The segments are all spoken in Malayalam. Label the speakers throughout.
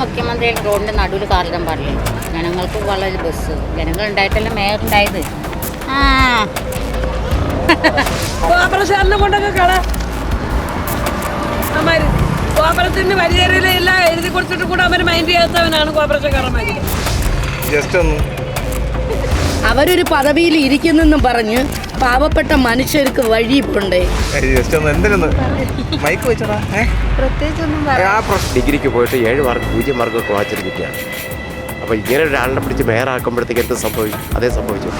Speaker 1: മുഖ്യമന്ത്രി റോഡിന്റെ നടുവിൽ കാറിടാൻ പാടില്ല. ജനങ്ങൾക്ക് വളരെ ബസ്. ജനങ്ങൾ ഉണ്ടായിട്ടല്ല മേയർ ഉണ്ടായത്? ആ.
Speaker 2: കോപ്പറേഷനെ കൊണ്ടൊക്കെ കള. അമ്മാര് കോപ്പറേഷന് പരിചയമില്ല എഴുതി കൊടുത്തിട്ട് കൂടെ അവർ മൈൻഡ് ചെയ്യാത്തവനാണ്
Speaker 3: ജസ്റ്റ് ഒന്ന്
Speaker 4: അവരൊരു പദവിയിൽ ഇരിക്കുന്നെന്നും പറഞ്ഞ് പാവപ്പെട്ട മനുഷ്യർക്ക് വഴി പോണ്ടേ
Speaker 3: മൈക്ക് വെച്ചടാ
Speaker 5: ഡിഗ്രിക്ക് പോയിട്ട് ഏഴ് മാർക്ക് പൂജ്യം മാർക്കൊക്കെ വാങ്ങിച്ചൊരു കുട്ടിയാണ് അപ്പോൾ ഇങ്ങനെ ഒരാളിനെ പിടിച്ച് മേയറാക്കുമ്പോഴത്തേക്ക് എന്ത് സംഭവിക്കും? അതേ സംഭവിച്ചു.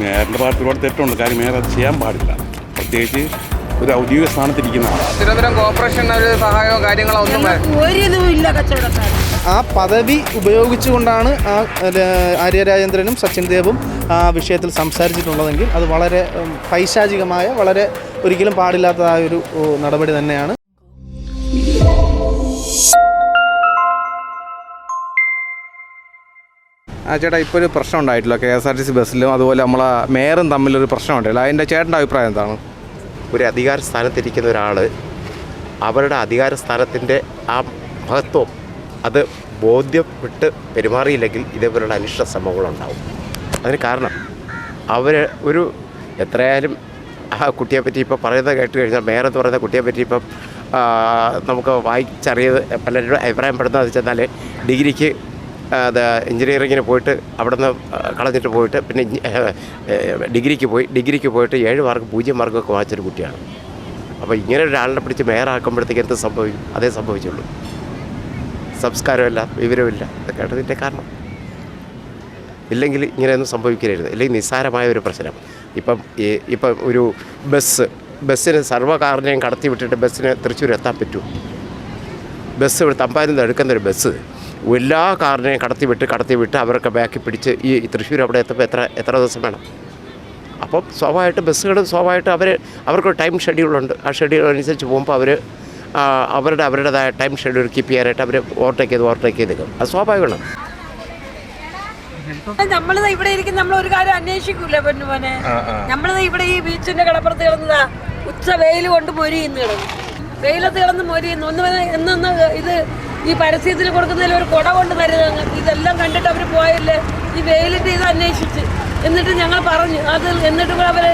Speaker 6: മേയറിന്റെ ഭാഗത്ത് ഒരുപാട് തെറ്റുണ്ട്. കാര്യം മേയർ അത് ചെയ്യാൻ പാടില്ല. പ്രത്യേകിച്ച് ഒരു ഔദ്യോഗിക സ്ഥാനത്തിരിക്കുന്ന
Speaker 3: തിരുവനന്തപുരം കോർപ്പറേഷൻ ഒരു സഹായമോ കാര്യങ്ങളോ ഒന്നും ഒരു
Speaker 2: ഒരിതും ഇല്ല കച്ചവടക്കാർ
Speaker 7: ആ പദവി ഉപയോഗിച്ചുകൊണ്ടാണ് ആ ആര്യരാജേന്ദ്രനും ആര്യ രാജേന്ദ്രനും സച്ചിൻ ദേവും ആ വിഷയത്തിൽ സംസാരിച്ചിട്ടുള്ളതെങ്കിൽ അത് വളരെ പൈശാചികമായ വളരെ ഒരിക്കലും പാടില്ലാത്തതായ ഒരു നടപടി തന്നെയാണ്.
Speaker 3: ആ ചേട്ടാ ഇപ്പോൾ ഒരു പ്രശ്നം ഉണ്ടായിട്ടില്ല K S R T C ബസ്സിലും അതുപോലെ നമ്മളെ മേയറും തമ്മിലൊരു പ്രശ്നം ഉണ്ടായില്ല അതിന്റെ ചേട്ടന്റെ അഭിപ്രായം എന്താണ്?
Speaker 5: ഒരു അധികാര സ്ഥാനത്തിരിക്കുന്ന ഒരാൾ അവരുടെ അധികാര സ്ഥാനത്തിന്റെ ആ മഹത്വം അത് ബോധ്യപ്പെട്ട് പെരുമാറിയില്ലെങ്കിൽ ഇതേപോലുള്ള അനിഷ്ട സംഭവങ്ങളുണ്ടാവും. അതിന് കാരണം അവർ ഒരു എത്രയായാലും ആ കുട്ടിയെപ്പറ്റി ഇപ്പോൾ പറയുന്നത് കേട്ട് കഴിഞ്ഞാൽ മേയർ എന്ന് പറയുന്ന കുട്ടിയെ പറ്റി ഇപ്പം നമുക്ക് വായിച്ചറിയത് പലരും അഭിപ്രായം പെടുന്നത് വെച്ചാൽ ഡിഗ്രിക്ക് അത് എഞ്ചിനീയറിങ്ങിന് പോയിട്ട് അവിടെ നിന്ന് കളഞ്ഞിട്ട് പോയിട്ട് പിന്നെ ഡിഗ്രിക്ക് പോയി ഡിഗ്രിക്ക് പോയിട്ട് ഏഴ് മാർക്ക് പൂജ്യം മാർക്കൊക്കെ വാങ്ങിച്ചൊരു കുട്ടിയാണ്. അപ്പോൾ ഇങ്ങനെ ഒരാളിനെ പിടിച്ച് മേയറാക്കുമ്പോഴത്തേക്ക് എന്ത് സംഭവിക്കും? അതേ സംഭവിച്ചുള്ളൂ. സംസ്കാരമില്ല വിവരമില്ല. ഇതൊക്കെയാണ് ഇതിന്റെ കാരണം. ഇല്ലെങ്കിൽ ഇങ്ങനെയൊന്നും സംഭവിക്കരുത്. അല്ലെങ്കിൽ നിസ്സാരമായ ഒരു പ്രശ്നം. ഇപ്പം ഇപ്പം ഒരു ബസ് ബസ്സിന് സർവകാറിനെയും കടത്തി വിട്ടിട്ട് ബസ്സിന് തൃശ്ശൂർ എത്താൻ പറ്റുമോ ബസ് ഇവിടെ തമ്പായിരുന്ന എടുക്കുന്ന ഒരു ബസ് എല്ലാ കാറിനെയും കടത്തി വിട്ട് കടത്തി വിട്ട് അവരൊക്കെ ബാക്കി പിടിച്ച് ഈ തൃശ്ശൂർ അവിടെ എത്തുമ്പോൾ എത്ര എത്ര ദിവസം വേണം? അപ്പം സ്വാഭാവികമായിട്ട് ബസ്സുകൾ സ്വാഭാവികമായിട്ട് അവർ അവർക്ക് ടൈം ഷെഡ്യൂളുണ്ട്. ആ ഷെഡ്യൂൾ അനുസരിച്ച് പോകുമ്പോൾ അവർ അവരുടെ അവരുടേതായ ടൈം ഷെഡ്യൂൾ കീപ്പ് ചെയ്യാനായിട്ട് അവർ ഓവർടേക്ക് ചെയ്ത് ഓവർടേക്ക് ചെയ്ത് നിൽക്കും. അത് സ്വാഭാവികമാണ്.
Speaker 2: നമ്മൾ ഇവിടെ ഇരിക്കും നമ്മൾ ഒരു കാര്യം അന്വേഷിക്കൂല പെണ്ണു നമ്മൾ ഇവിടെ ഈ ബീച്ചിന്റെ കടപ്പുറത്ത് കിടന്നതാ ഉച്ച വെയിൽ കൊണ്ട് മൊരിയുന്നു കിടന്നു. വെയിലത്ത് കിടന്ന് മൊരിയുന്നു ഒന്ന് എന്നൊന്ന് ഇത് ഈ പരസ്യത്തിൽ കൊടുക്കുന്നതിൽ ഒരു കുട കൊണ്ട് തരുന്ന ഇതെല്ലാം കണ്ടിട്ട് അവർ പോയല്ലേ? ഈ വെയിലിന്റെ ഇത് അന്വേഷിച്ച്. എന്നിട്ട് ഞങ്ങൾ പറഞ്ഞു അത് എന്നിട്ട് കൂടെ അവർ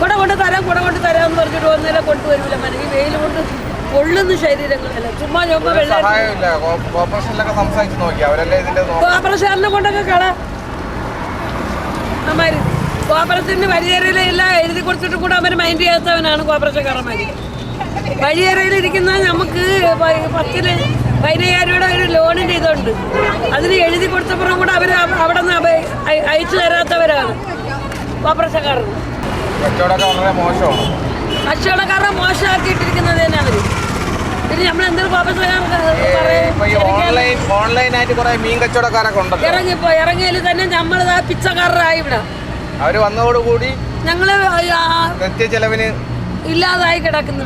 Speaker 2: കുട കൊണ്ട് തരാം കുട കൊണ്ട് എന്ന് പറഞ്ഞിട്ട് ഒന്നേരം കൊണ്ടുവരില്ല മന. ഈ വെയിൽ കൊണ്ട് പൊള്ളുന്ന ശരീരങ്ങളല്ല ചുമ്മാ ചുമ്മാ വെള്ളം കോപ്പറേഷനെ കൊണ്ടൊക്കെ കള. അമ്മാര് കോപ്പറേഷന് വഴിയേറയിലില്ല എഴുതി കൊടുത്തിട്ട് കൂടെ അവർ മൈൻഡ് ചെയ്യാത്തവനാണ് കോപ്പറേഷൻകാരന്മാര് വഴിയേറയിൽ ഇരിക്കുന്ന നമുക്ക് പത്തിന് പതിനയ്യായിരം രൂപയുടെ ഒരു ലോണിന്റെ ഇതുണ്ട്. അതിന് എഴുതി കൊടുത്തപ്പുറം കൂടെ അവർ അവ- അവിടെ നിന്ന് അയച്ചു തരാത്തവരാണ് കോപ്പറേഷൻകാരൻ
Speaker 3: കച്ചവടമൊക്കെ മോശമാണ്.
Speaker 2: കച്ചവടക്കാരെ മോശമാക്കിയിട്ടിരിക്കുന്നത് തന്നെ അവർ പിന്നെ നമ്മൾ എന്തൊരു കോപ്പറേഷൻകാർ
Speaker 3: ഇപ്പൊ ഈ ഓൺലൈൻ ഓൺലൈനായിട്ട് കുറെ മീൻ കച്ചവടക്കാരൊക്കെ ഉണ്ടല്ലോ.
Speaker 2: ഇറങ്ങിപ്പോ ഇറങ്ങിയതിൽ തന്നെ പിച്ചക്കാരനായി ഇവിടെ.
Speaker 3: അവർ വന്നതോടുകൂടി
Speaker 2: ഞങ്ങൾ
Speaker 3: നിത്യ ചെലവിന്
Speaker 2: ഇല്ലാതായി കിടക്കുന്നു.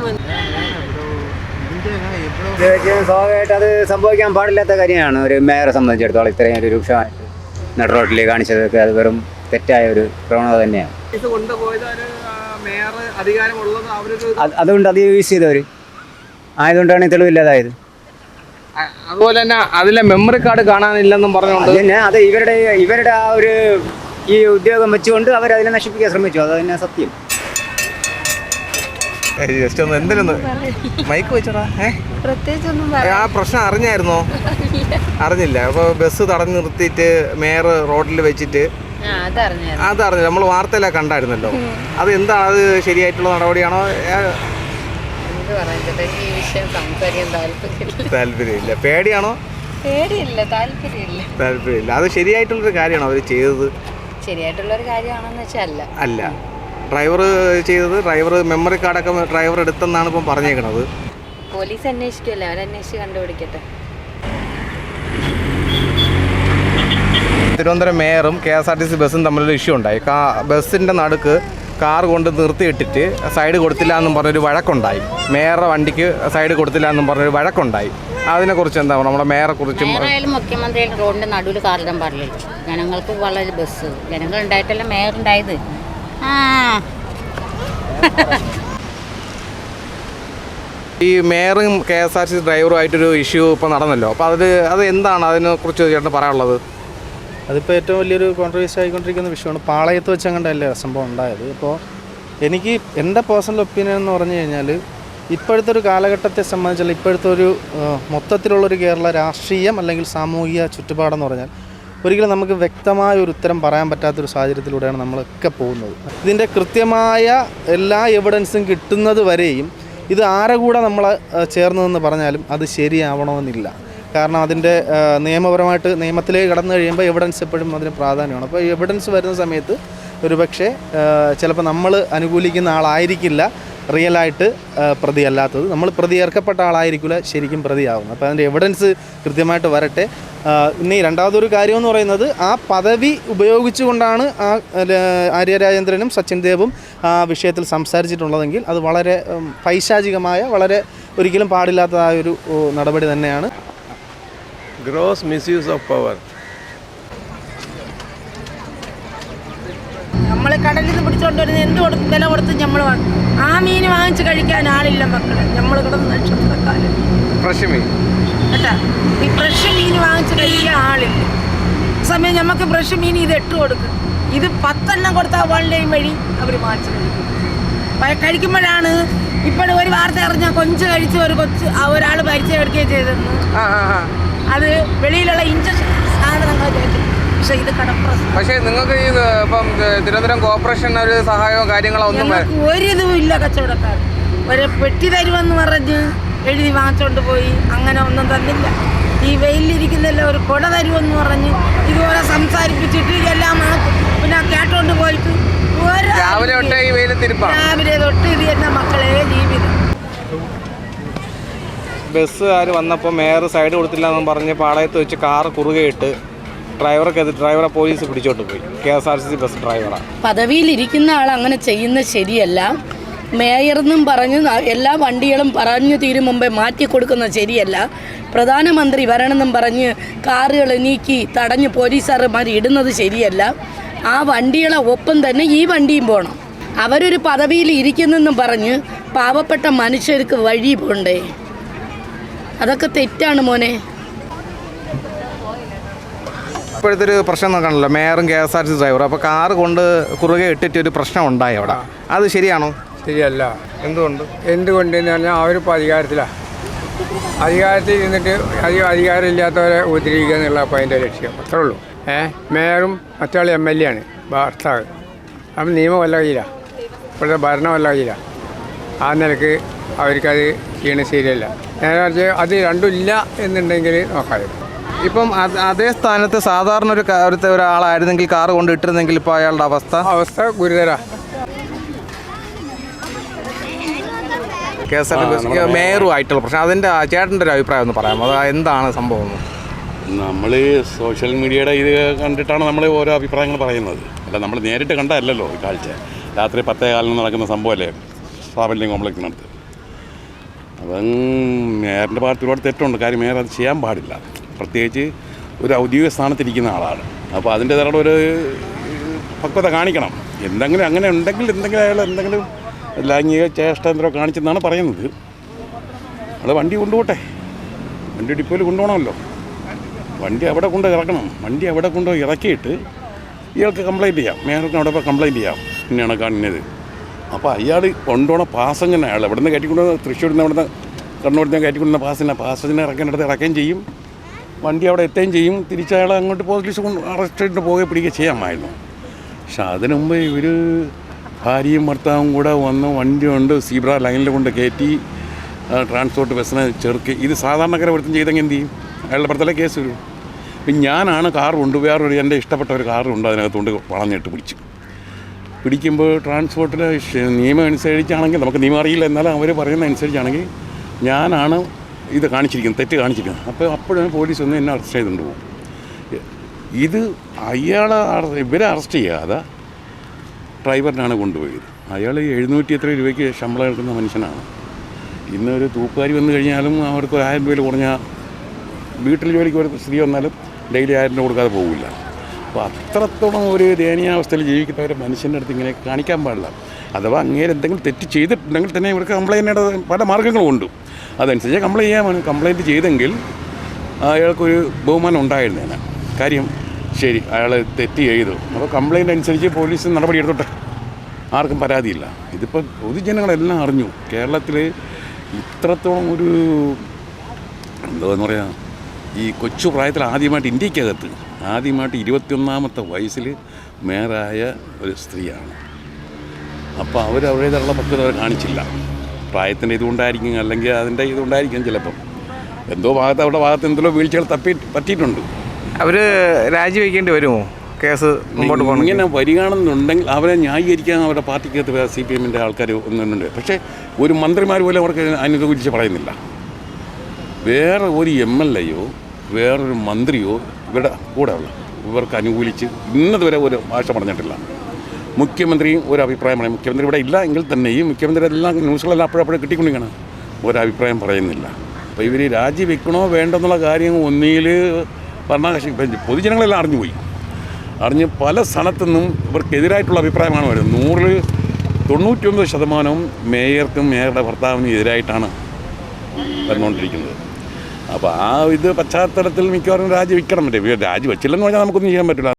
Speaker 8: സ്വാഭാവികമായിട്ട് അത് സംഭവിക്കാൻ പാടില്ലാത്ത കാര്യമാണ്. ഒരു മേയറെ സംബന്ധിച്ചിടത്തോളം ഇത്രയും ഒരു രൂക്ഷമായിട്ട് നടുറോട്ടിൽ കാണിച്ചതൊക്കെ അത് വെറും തെറ്റായ ഒരു പ്രവണത തന്നെയാണ്.
Speaker 3: ഇത് കൊണ്ടുപോയത് മേയർ അധികാരമുള്ളത് അവരൊരു
Speaker 8: അതുകൊണ്ട് അത് യൂസ് ചെയ്തവർ ആയതുകൊണ്ടാണ് ഈ തെളിവില്ലാതായത്
Speaker 3: അതുപോലെ തന്നെ അതിലെ മെമ്മറി കാർഡ് കാണാനില്ലെന്നും പറഞ്ഞുകൊണ്ട്
Speaker 8: പിന്നെ അത് ഇവരുടെ ഇവരുടെ ആ ഒരു ഈ ഉദ്യോഗം വെച്ചുകൊണ്ട് അവർ അതിനെ നശിപ്പിക്കാൻ ശ്രമിച്ചു. അത് തന്നെ സത്യം.
Speaker 3: ജസ്റ്റ് ഒന്ന് എന്തിനൊന്ന് മൈക്ക് വെച്ചടാ ആ പ്രശ്നം അറിഞ്ഞായിരുന്നോ? അറിഞ്ഞില്ല. അപ്പോൾ ബസ് തടഞ്ഞു നിർത്തിയിട്ട് മേയർ റോഡിൽ വെച്ചിട്ട് അതറിഞ്ഞില്ല. നമ്മൾ വാർത്തയിലൊക്കെ കണ്ടായിരുന്നല്ലോ. അത് എന്താ അത് ശരിയായിട്ടുള്ള നടപടിയാണോ?
Speaker 1: എന്ത് പറയുന്നത് എനിക്ക് ഈ വിഷയം സംസാരിക്കാൻ താല്പര്യമില്ല.
Speaker 3: താല്പര്യമില്ല. പേടിയാണോ?
Speaker 1: പേടിയില്ല താല്പര്യമില്ല.
Speaker 3: താല്പര്യമില്ല. അത് ശരിയായിട്ടുള്ളൊരു കാര്യമാണോ അവർ ചെയ്തത്?
Speaker 1: ശരിയായിട്ടുള്ളൊരു കാര്യമാണെന്ന് വെച്ചാൽ അല്ല.
Speaker 3: അല്ല ഡ്രൈവർ ചെയ്തത് ഡ്രൈവർ മെമ്മറി കാർഡൊക്കെ ഡ്രൈവർ എടുത്തെന്നാണ് ഇപ്പം പറഞ്ഞേക്കണത്.
Speaker 1: പോലീസ് അന്വേഷിക്കുമല്ലേ അവരന്വേഷിച്ച് കണ്ടുപിടിക്കട്ടെ.
Speaker 3: Thiruvananthapuram മേയറും K S R T C ബസ്സും തമ്മിലൊരു ഇഷ്യൂ ഉണ്ടായി. കാ ബസ്സിന്റെ നടുക്ക് കാർ കൊണ്ട് നിർത്തിയിട്ടിട്ട് സൈഡ് കൊടുത്തില്ല എന്നും പറഞ്ഞൊരു വഴക്കുണ്ടായി. മേയറുടെ വണ്ടിക്ക് സൈഡ് കൊടുത്തില്ല എന്നും പറഞ്ഞൊരു വഴക്കുണ്ടായി. അതിനെക്കുറിച്ച് എന്താ നമ്മുടെ മേയറെ കുറിച്ചും
Speaker 1: മേയറായാലും മുഖ്യമന്ത്രി റോഡിന്റെ നടുവിൽ കാറിടാൻ പാടില്ല ജനങ്ങൾക്ക് വളരെ ബസ്. ജനങ്ങൾ ഉണ്ടായിട്ടല്ല മേയർ ഉണ്ടായത്?
Speaker 3: ഈ മേയറും കെ എസ് ആർ സി ഡ്രൈവറുമായിട്ടൊരു ഇഷ്യൂ ഇപ്പോൾ നടന്നല്ലോ. അപ്പോൾ അത് അത് എന്താണ്? അതിനെക്കുറിച്ച് ചേട്ടന് പറയാനുള്ളത്?
Speaker 7: അതിപ്പോൾ ഏറ്റവും വലിയൊരു കോൺട്രവേഴ്സി ആയിക്കൊണ്ടിരിക്കുന്ന വിഷയമാണ്. പാളയത്ത് വെച്ച് സംഭവം ഉണ്ടായത്. ഇപ്പോൾ എനിക്ക് എന്റെ പേഴ്സണൽ ഒപ്പീനിയൻ എന്ന് പറഞ്ഞു കഴിഞ്ഞാൽ ഇപ്പോഴത്തെ ഒരു കാലഘട്ടത്തെ സംബന്ധിച്ചാൽ ഇപ്പോഴത്തെ ഒരു മൊത്തത്തിലുള്ളൊരു കേരള രാഷ്ട്രീയം അല്ലെങ്കിൽ സാമൂഹിക ചുറ്റുപാടെന്ന് പറഞ്ഞാൽ ഒരിക്കലും നമുക്ക് വ്യക്തമായ ഒരു ഉത്തരം പറയാൻ പറ്റാത്തൊരു സാഹചര്യത്തിലൂടെയാണ് നമ്മളൊക്കെ പോകുന്നത്. ഇതിന്റെ കൃത്യമായ എല്ലാ എവിഡൻസും കിട്ടുന്നത് വരെയും ഇത് ആരെ കൂടെ നമ്മൾ ചേർന്നതെന്ന് പറഞ്ഞാലും അത് ശരിയാവണമെന്നില്ല. കാരണം അതിന്റെ നിയമപരമായിട്ട് നിയമത്തിലേക്ക് കടന്നു കഴിയുമ്പോൾ എവിഡൻസ് എപ്പോഴും അതിന് പ്രാധാന്യമാണ്. അപ്പോൾ എവിഡൻസ് വരുന്ന സമയത്ത് ഒരുപക്ഷെ ചിലപ്പോൾ നമ്മൾ അനുകൂലിക്കുന്ന ആളായിരിക്കില്ല. റിയലായിട്ട് പ്രതി അല്ലാത്തത് നമ്മൾ പ്രതി ഏർക്കപ്പെട്ട ആളായിരിക്കില്ല ശരിക്കും പ്രതിയാവുന്നത്. അപ്പോൾ അതിന്റെ എവിഡൻസ് കൃത്യമായിട്ട് വരട്ടെ. ഇനി രണ്ടാമതൊരു കാര്യം എന്ന് പറയുന്നത് ആ പദവി ഉപയോഗിച്ചുകൊണ്ടാണ് ആ ആര്യരാജേന്ദ്രനും ആര്യ രാജേന്ദ്രനും സച്ചിൻ ദേവും ആ വിഷയത്തിൽ സംസാരിച്ചിട്ടുള്ളതെങ്കിൽ അത് വളരെ പൈശാചികമായ വളരെ ഒരിക്കലും പാടില്ലാത്തതായ ഒരു നടപടി തന്നെയാണ്.
Speaker 9: Gross misuse of power.
Speaker 4: നമ്മൾ കടലിൽ നിന്ന് പിടിച്ചോണ്ട് വരുന്നത് എന്ത് കൊടുത്ത് വില കൊടുത്ത് നമ്മൾ ആ മീൻ വാങ്ങിച്ച് കഴിക്കാൻ ആളില്ല മക്കളെ. നമ്മൾ കിടന്ന് നക്ഷത്രക്കാരൻ
Speaker 3: ഫ്രഷ് മീൻ.
Speaker 4: കേട്ടാ? ഈ ഫ്രഷ് മീൻ വാങ്ങിച്ച് കഴിക്കാൻ ആളില്ല. സമയം നമുക്ക് ഫ്രഷ് മീൻ ഇത് എട്ട് കൊടുക്കും. ഇത് പത്തെണ്ണം കൊടുത്താൽ ഓൺലൈൻ വഴി അവർ വാങ്ങിച്ച് കഴിക്കും. കഴിക്കുമ്പോഴാണ് ഇപ്പോഴും ഒരു വാർത്ത അറിഞ്ഞാൽ കൊഞ്ച് കഴിച്ച് ഒരു കൊച്ച് ഒരാൾ പരിചയം എടുക്കുകയും ചെയ്തെന്ന് അത് വെളിയിലുള്ള ഇഞ്ചക്ഷൻ സാധനങ്ങൾ കഴിക്കും പക്ഷേ ഇത് കടപ്പുറം
Speaker 3: പക്ഷേ നിങ്ങൾക്ക് ഈ ഇപ്പം തിരുവനന്തപുരം കോർപ്പറേഷൻ ഒരു സഹായമോ കാര്യങ്ങളോ ഒന്നും
Speaker 4: ഞങ്ങൾക്ക് ഒരിതും ഇല്ല കച്ചവടക്കാർ. ഒരു പെട്ടി തരുമെന്ന് പറഞ്ഞ് എഴുതി വാങ്ങിച്ചോണ്ട് പോയി. അങ്ങനെ ഒന്നും തന്നില്ല. ഈ വെയിലിരിക്കുന്നില്ല ഒരു കൊട തരുമെന്ന് പറഞ്ഞ് ഇതുപോലെ സംസാരിപ്പിച്ചിട്ട് എല്ലാം. പിന്നെ കേട്ടോണ്ട് പോയിട്ട്
Speaker 3: രാവിലെ തൊട്ടേ ഈ വെയിലത്തിരിപ്പാണ്
Speaker 4: രാവിലെ തൊട്ട് ഇത് എന്നെ മക്കളെ ജീവിതം.
Speaker 3: ബസ്സുകാർ വന്നപ്പോൾ മേയർ സൈഡ് കൊടുത്തില്ല എന്ന് പറഞ്ഞ് പാളയത്ത് വെച്ച് കാർ കുറുകയിട്ട് ഡ്രൈവർക്ക് ഡ്രൈവറെ പോലീസ് പിടിച്ചോണ്ട് പോയി. K S R C C bus ഡ്രൈവറാണ്
Speaker 4: പദവിയിലിരിക്കുന്ന ആൾ അങ്ങനെ ചെയ്യുന്ന ശരിയല്ല. മേയർന്നും പറഞ്ഞ് എല്ലാ വണ്ടികളും പറഞ്ഞു തീരും മുമ്പേ മാറ്റി കൊടുക്കുന്നത് ശരിയല്ല. പ്രധാനമന്ത്രി വരണമെന്നും പറഞ്ഞ് കാറുകൾ നീക്കി തടഞ്ഞ് പോലീസുകാരന്മാർ ഇടുന്നത് ശരിയല്ല. ആ വണ്ടികളെ ഒപ്പം തന്നെ ഈ വണ്ടിയും പോകണം അവരൊരു പദവിയിൽ ഇരിക്കുന്നെന്നും പറഞ്ഞ് പാവപ്പെട്ട മനുഷ്യർക്ക് വഴി പോണ്ടേ? അതൊക്കെ തെറ്റാണ് മോനെ.
Speaker 3: ഇപ്പോഴത്തെ ഒരു പ്രശ്നം നോക്കണല്ലോ മേയറും K S R T C ഡ്രൈവറും. അപ്പോൾ കാറ് കൊണ്ട് കുറുകെ ഇട്ടിട്ട് ഒരു പ്രശ്നം ഉണ്ടായി അവിടെ. അത് ശരിയാണോ?
Speaker 9: ശരിയല്ല.
Speaker 3: എന്തുകൊണ്ട്?
Speaker 9: എന്തുകൊണ്ട് എന്ന് പറഞ്ഞാൽ അവരിപ്പോൾ അധികാരത്തിലാണ് അധികാരത്തിൽ നിന്നിട്ട് അധികം അധികാരമില്ലാത്തവരെ ഉപദ്രവിക്കുക എന്നുള്ള അപ്പോൾ അതിന്റെ ലക്ഷ്യം. അത്രേ ഉള്ളൂ. ഏ? മേയറും മറ്റാൾ എം എൽ എ ആണ് ഭർത്താവ്. അപ്പം നിയമം വല്ല കയ്യിലാണ് ഇപ്പോഴത്തെ വല്ല കയ്യില്ല ആ നിലയ്ക്ക് അവർക്കത് ചെയ്യണ ശരിയല്ല. നേരെ മറിച്ച് അത് രണ്ടും ഇല്ല എന്നുണ്ടെങ്കിൽ നോക്കാതെ
Speaker 3: ഇപ്പം അതേ സ്ഥാനത്ത് സാധാരണ ഒരു ഒരാളായിരുന്നെങ്കിൽ കാറ് കൊണ്ട് ഇട്ടിരുന്നെങ്കിൽ ഇപ്പോൾ അയാളുടെ അവസ്ഥ?
Speaker 9: അവസ്ഥ ഗുരുതര.
Speaker 3: K S R T C മേയറും ആയിട്ടുള്ള പ്രശ്നം. അതിന്റെ ചേട്ടന്റെ ഒരു അഭിപ്രായം ഒന്ന് പറയാമോ? അത് എന്താണ് സംഭവം?
Speaker 6: നമ്മൾ സോഷ്യൽ മീഡിയയുടെ ഇത് കണ്ടിട്ടാണ് നമ്മൾ ഓരോ അഭിപ്രായങ്ങൾ പറയുന്നത്. അല്ല നമ്മൾ നേരിട്ട് കണ്ടതല്ലല്ലോ ഈ കാഴ്ച. രാത്രി പത്തേ കാലിന് നടക്കുന്ന സംഭവമല്ലേ? പ്രാബല്യം കോംപ്ലക്സിനടുത്ത് അപ്പം മേയറിന്റെ ഭാഗത്ത് ഒരുപാട് തെറ്റുണ്ട്. കാര്യം മേയർ അത് ചെയ്യാൻ പാടില്ല. പ്രത്യേകിച്ച് ഒരു ഔദ്യോഗിക സ്ഥാനത്തിരിക്കുന്ന ആളാണ്. അപ്പോൾ അതിന്റേതായ ഒരു പക്വത കാണിക്കണം. എന്തെങ്കിലും അങ്ങനെ ഉണ്ടെങ്കിൽ എന്തെങ്കിലും അയാൾ എന്തെങ്കിലും ലൈംഗിക ചേഷ്ട എന്തോ കാണിച്ചെന്നാണ് പറയുന്നത്. അത് വണ്ടി കൊണ്ടുപോട്ടെ. വണ്ടി ഡിപ്പോയിൽ കൊണ്ടുപോകണമല്ലോ. വണ്ടി അവിടെ കൊണ്ട് ഇറക്കണം. വണ്ടി അവിടെ കൊണ്ട് ഇറക്കിയിട്ട് ഇയാൾക്ക് കംപ്ലൈന്റ് ചെയ്യാം. മേയർക്ക് അവിടെ കംപ്ലയിന്റ് ചെയ്യാം. പിന്നെയാണ് കാണുന്നത്. അപ്പോൾ അയാൾ കൊണ്ടുപോണ പാസങ്ങനെ അയാൾ എവിടെ നിന്ന് കയറ്റിക്കൊണ്ടുവന്ന തൃശ്ശൂരിൽ നിന്ന് അവിടെ നിന്ന് കണ്ണൂരിൽ നിന്ന് കയറ്റിക്കൊണ്ടുവന്ന പാസിനെ പാസഞ്ചിനെ ഇറക്കേണ്ടത് ഇറക്കുകയും ചെയ്യും. വണ്ടി അവിടെ എത്തുകയും ചെയ്യും. തിരിച്ച് അയാൾ അങ്ങോട്ട് പോലീസ് കൊണ്ട് അറസ്റ്റ് ചെയ്തിട്ട് പോകുകയും പിടിക്കുകയും ചെയ്യാമായിരുന്നു. പക്ഷെ അതിനു മുമ്പ് ഇവർ ഭാര്യയും ഭർത്താവും കൂടെ വന്ന് വണ്ടി കൊണ്ട് സീബ്ര ലൈനിൽ കൊണ്ട് കയറ്റി ട്രാൻസ്പോർട്ട് ബസ്സിനെ ചെറുക്കി. ഇത് സാധാരണക്കാരെ ഒരുത്തും ചെയ്തെങ്കിൽ എന്ത് ചെയ്യും? അയാളുടെ പുറത്തിലെ കേസ് വരും. ഇപ്പം ഞാനാണ് കാർ കൊണ്ട് വേറൊരു എന്റെ ഇഷ്ടപ്പെട്ട ഒരു കാറുണ്ട് അതിനകത്തുകൊണ്ട് വളഞ്ഞിട്ട് പിടിച്ചു. പിടിക്കുമ്പോൾ ട്രാൻസ്പോർട്ടിലെ നിയമം അനുസരിച്ചാണെങ്കിൽ നമുക്ക് നിയമം അറിയില്ല എന്നാലും അവർ പറയുന്ന അനുസരിച്ചാണെങ്കിൽ ഞാനാണ് ഇത് കാണിച്ചിരിക്കുന്നത് തെറ്റ് കാണിച്ചിരിക്കുന്നത്. അപ്പോൾ അപ്പോഴാണ് പോലീസ് ഒന്ന് എന്നെ അറസ്റ്റ് ചെയ്തുകൊണ്ട് പോകും. ഇത് അയാളെ ഇവരെ അറസ്റ്റ് ചെയ്യാതെ ഡ്രൈവറിനാണ് കൊണ്ടുപോയത്. അയാൾ എഴുന്നൂറ്റി എത്ര രൂപയ്ക്ക് ശമ്പളം എടുക്കുന്ന മനുഷ്യനാണ്. ഇന്നൊരു തൂക്കുകാരി വന്നു കഴിഞ്ഞാലും അവർക്ക് ആയിരം രൂപയിൽ കുറഞ്ഞ വീട്ടിൽ ജോലിക്ക് ഒരു സ്ത്രീ വന്നാലും ഡെയിലി ആയിരം രൂപ കൊടുക്കാതെ പോകില്ല അപ്പോൾ അത്രത്തോളം ഒരു ദയനീയാവസ്ഥയിൽ ജീവിക്കുന്ന ഒരു മനുഷ്യന്റെ അടുത്ത് ഇങ്ങനെ കാണിക്കാൻ പാടില്ല. അഥവാ അങ്ങേര് എന്തെങ്കിലും തെറ്റ് ചെയ്തിട്ടുണ്ടെങ്കിൽ തന്നെ ഇവർക്ക് കംപ്ലയിന്റ് പല മാർഗങ്ങളും ഉണ്ട്. അതനുസരിച്ച് കംപ്ലയിന്റ് ചെയ്യാൻ കംപ്ലയിന്റ് ചെയ്തെങ്കിൽ അയാൾക്കൊരു ബഹുമാനം ഉണ്ടായിരുന്നേനെ. കാര്യം ശരി അയാൾ തെറ്റ് ചെയ്തു. അപ്പോൾ കംപ്ലയിന്റ് അനുസരിച്ച് പോലീസ് നടപടി എടുത്തോട്ടെ. ആർക്കും പരാതിയില്ല. ഇതിപ്പോൾ പൊതുജനങ്ങളെല്ലാം അറിഞ്ഞു. കേരളത്തിൽ ഇത്രത്തോളം ഒരു എന്താന്ന് പറയുക ഈ കൊച്ചു പ്രായത്തിൽ ആദ്യമായിട്ട് ഇന്ത്യക്കകത്ത് ആദ്യമായിട്ട് ഇരുപത്തിയൊന്നാമത്തെ വയസ്സിൽ മേയറായ ഒരു സ്ത്രീയാണ്. അപ്പോൾ അവർ അവരുടേതുള്ള പക്വത അവർ കാണിച്ചില്ല. പ്രായത്തിന്റെ ഇതുകൊണ്ടായിരിക്കും അല്ലെങ്കിൽ അതിന്റെ ഇതുകൊണ്ടായിരിക്കും ചിലപ്പം. എന്തോ ഭാഗത്ത് അവിടെ ഭാഗത്ത് എന്തെല്ലോ വീഴ്ചകൾ തപ്പി പറ്റിയിട്ടുണ്ട്.
Speaker 3: അവർ രാജിവെക്കേണ്ടി വരുമോ? കേസ് മുമ്പോട്ട് പോകണം
Speaker 6: ഇങ്ങനെ വരികയാണെന്നുണ്ടെങ്കിൽ അവരെ ന്യായീകരിക്കാൻ അവരുടെ പാർട്ടിക്കകത്ത് സി പി എമ്മിന്റെ ആൾക്കാർ ഒന്നുണ്ട് പക്ഷേ ഒരു മന്ത്രിമാർ പോലും അവർക്ക് അനുകൂലിച്ച് പറയുന്നില്ല. വേറെ ഒരു എം എൽ എയോ വേറൊരു മന്ത്രിയോ ഇവരുടെ കൂടെ ഉള്ള. ഇവർക്ക് അനുകൂലിച്ച് ഇന്നതുവരെ ഒരു ഭാഷ പറഞ്ഞിട്ടില്ല. മുഖ്യമന്ത്രിയും ഒരു അഭിപ്രായം പറയും. മുഖ്യമന്ത്രി ഇവിടെ ഇല്ല എങ്കിൽ തന്നെയും മുഖ്യമന്ത്രി എല്ലാം ന്യൂസുകളെല്ലാം അപ്പോഴപ്പോഴും കിട്ടിക്കൊണ്ടിരിക്കണം ഒരഭിപ്രായം പറയുന്നില്ല. അപ്പോൾ ഇവർ രാജിവെക്കണോ വേണ്ടെന്നുള്ള കാര്യം ഒന്നിയിൽ ഭരണകക്ഷി പൊതുജനങ്ങളെല്ലാം അറിഞ്ഞുപോയി. അറിഞ്ഞ് പല സ്ഥലത്തുനിന്നും ഇവർക്കെതിരായിട്ടുള്ള അഭിപ്രായമാണ് വരുന്നത്. നൂറിൽ തൊണ്ണൂറ്റൊമ്പത് ശതമാനവും മേയർക്കും മേയറുടെ ഭർത്താവിനും എതിരായിട്ടാണ് വന്നുകൊണ്ടിരിക്കുന്നത്. അപ്പോൾ ആ ഇത് പശ്ചാത്തലത്തിൽ മിക്കവാറും രാജി രാജിവെക്കണം പറ്റും രാജിവെച്ചില്ലെന്ന് പറഞ്ഞാൽ നമുക്കൊന്നും ചെയ്യാൻ പറ്റില്ല.